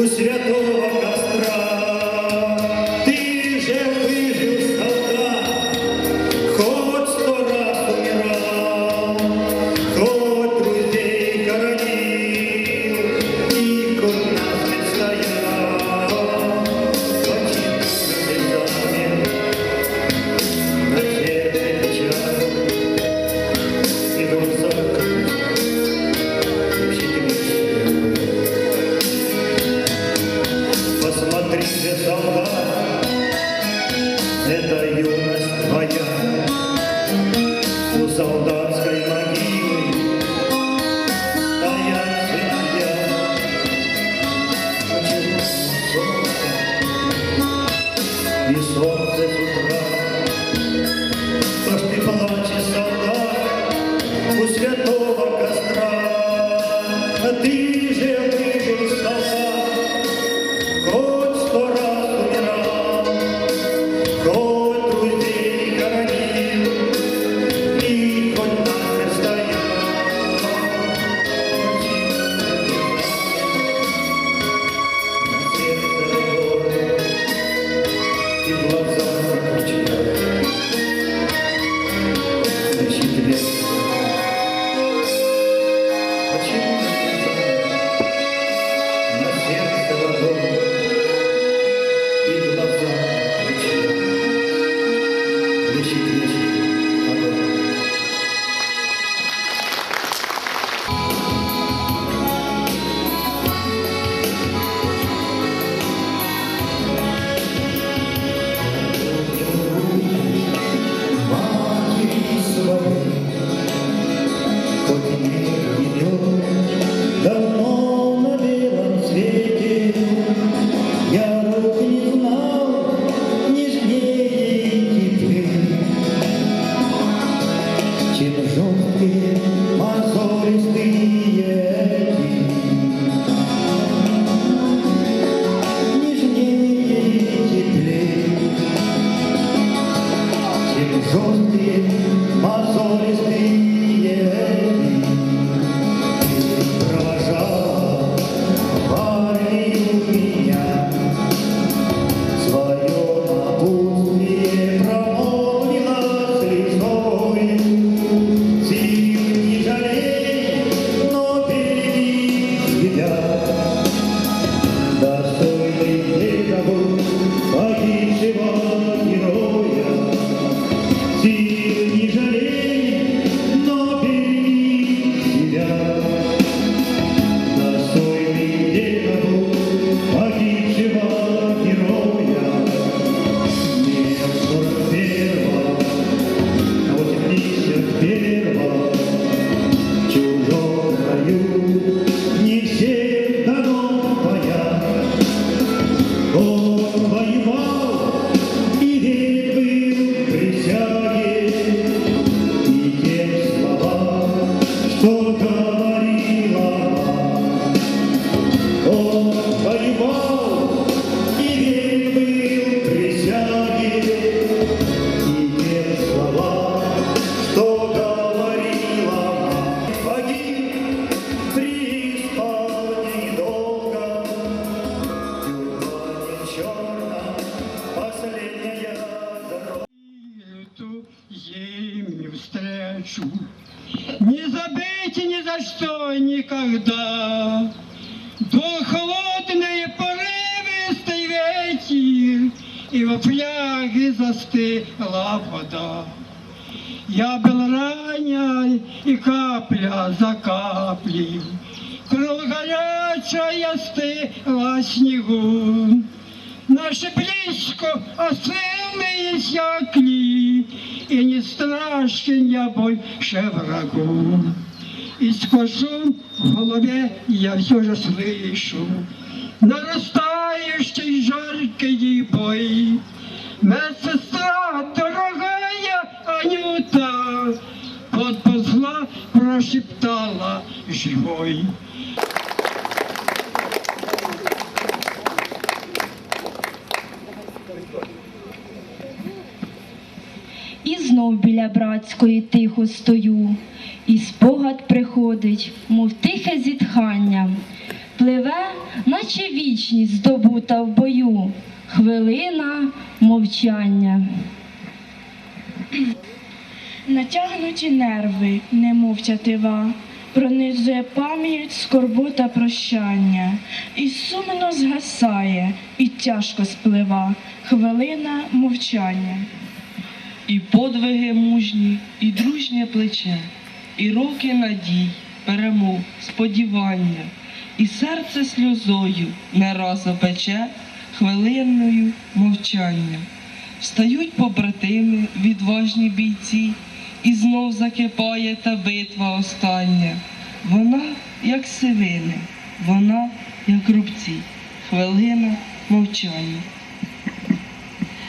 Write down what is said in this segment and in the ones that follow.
у святого Cierto До холодные порывистый ветер и во фляг береги застила вода. Я был ранен, и капля за каплей, Кровь горячая стыла снегу. Наши близко осылые иссякли, И не страшен я больше врагу. И сквозь шум в голове я все же слышу Нарастающий жаркий бой. Медсестра, дорогая Анюта, Подползла, прошептала живой. І знов біля братської тихо стою, і спогад приходить, мов тихе зітхання, пливе, наче вічність здобута в бою, хвилина мовчання. Натягнуті нерви, немов тятива, пронизує пам'ять скорбота прощання, і сумно згасає, і тяжко сплива, хвилина мовчання. І подвиги мужні, і дружнє плече, і роки надій, перемог, сподівання, і серце сльозою не раз опече хвилинною мовчання. Встають побратими, відважні бійці, і знов закипає та битва остання. Вона, як сивини, вона, як рубці, хвилина мовчання.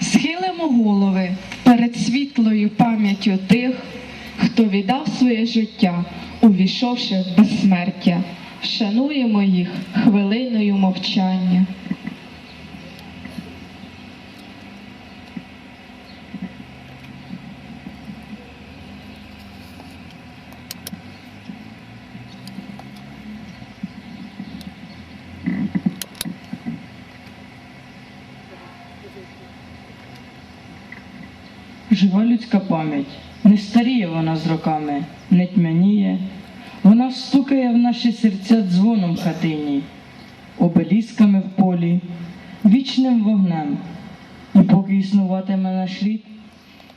Схилимо голови перед світлою пам'яттю тих, хто віддав своє життя, увійшовши в безсмертя. Шануємо їх хвилиною мовчання. Жива людська пам'ять, не старіє вона з роками, не тьмяніє. Вона стукає в наші серця дзвоном хатині, обелісками в полі, вічним вогнем. І поки існуватиме наш рід,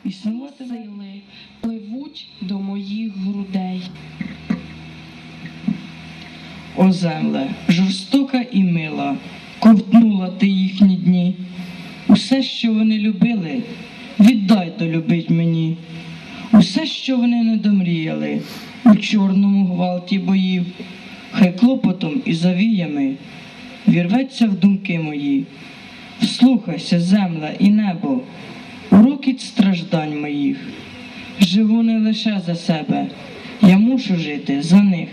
існуватиме Сили пливуть до моїх грудей. О земле, жорстока і мила, ковтнула ти їхні дні. Усе, що вони любили, віддай то любить мені. Усе, що вони не домріяли у чорному гвалті боїв, хай клопотом і завіями вірветься в думки мої. Вслухайся, земля і небо, у страждань моїх. Живу не лише за себе, я мушу жити за них.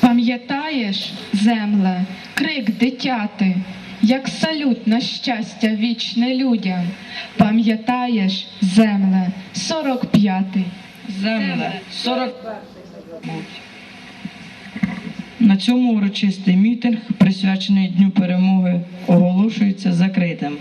Пам'ятаєш, земле, крик дитяти, як салют на щастя вічне людям. Пам'ятаєш, земле, сорок п'ятий. Земле, 40 На цьому урочистий мітинг, присвячений Дню перемоги, оголошується закритим.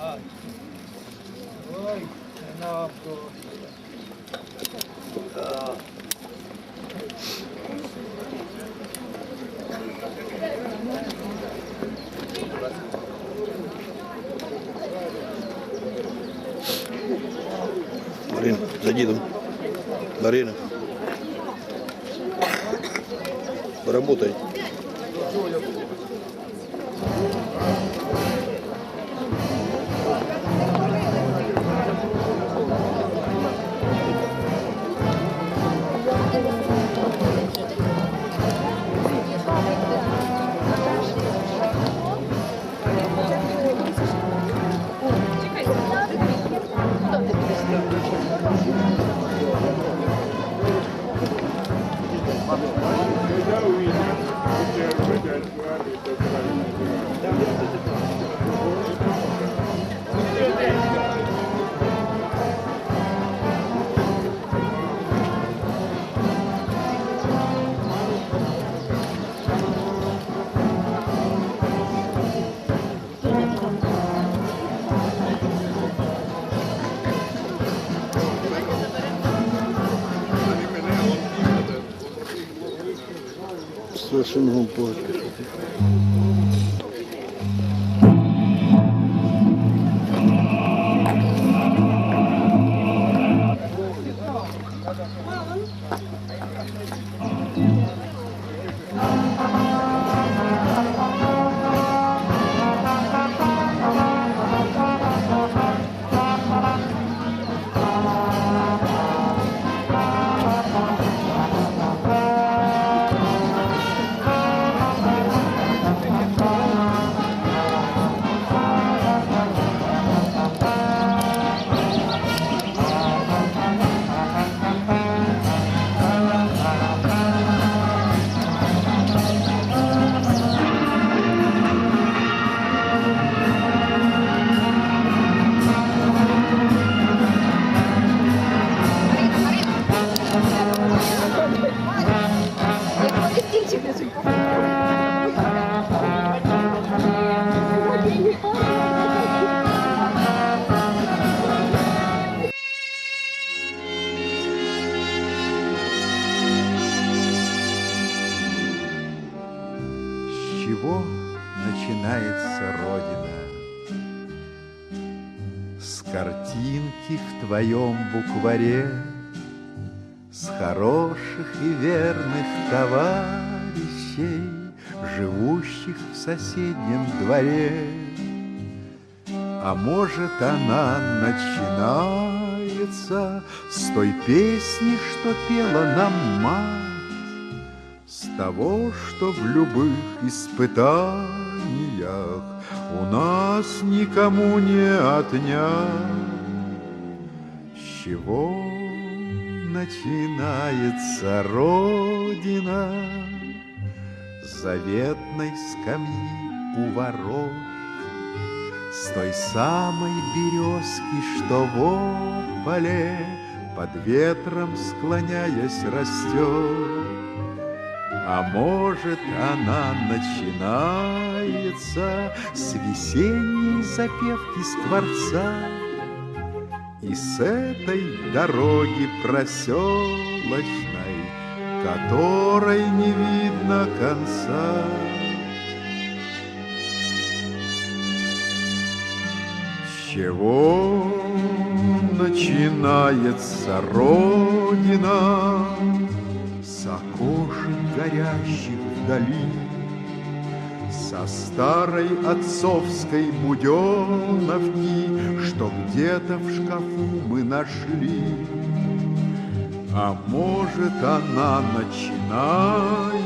Ой, на Марина, зайди там. Марина. Поработай. não pode. Букваре, С хороших и верных товарищей, Живущих в соседнем дворе. А может, она начинается С той песни, что пела нам мать, с того, что в любых испытаниях У нас никому не отнять. С чего начинается Родина? С заветной скамьи у ворот, С той самой березки, что в поле Под ветром склоняясь растет. А может, она начинается с весенней запевки скворца И с этой дороги проселочной, которой не видно конца. С чего начинается Родина? С окошек горящих вдали, Со старой отцовской буденовки, Что где-то в шкафу мы нашли. А может, она начинается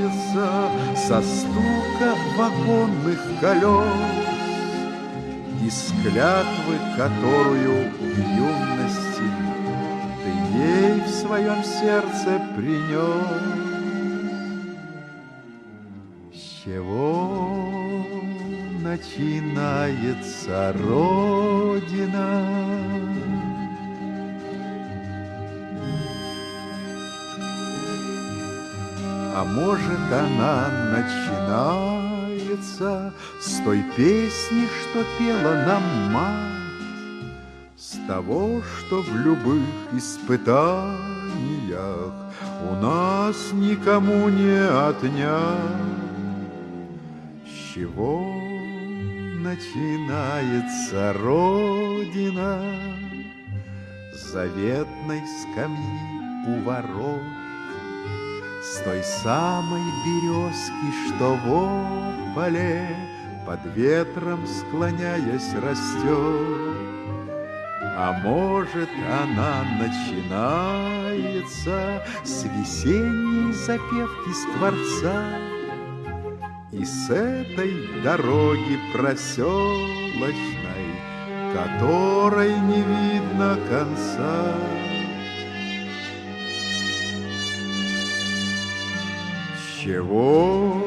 Со стука вагонных колес И с клятвы, которую в юности Ты ей в своем сердце принес. Чего начинается Родина? А может, она начинается с той песни, что пела нам мать, с того, что в любых испытаниях у нас никому не отнять. Чего начинается Родина? Заветной скамьи у ворот, С той самой березки, что в поле Под ветром склоняясь растет. А может, она начинается С весенней запевки скворца, И с этой дороги проселочной, Которой не видно конца. С чего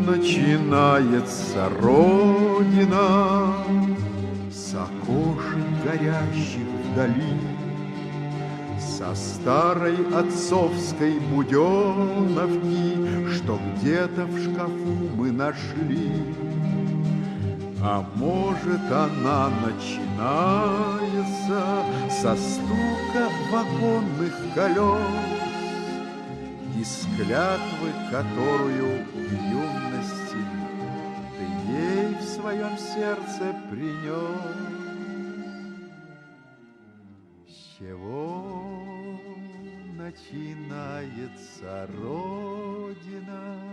начинается Родина? С окошек горящих вдали, Со старой отцовской буденовки, Что где-то в шкафу мы нашли. А может, она начинается Со стука вагонных колес, из клятвы, которую в юности Ты ей в своем сердце принес. С чего начинается Родина.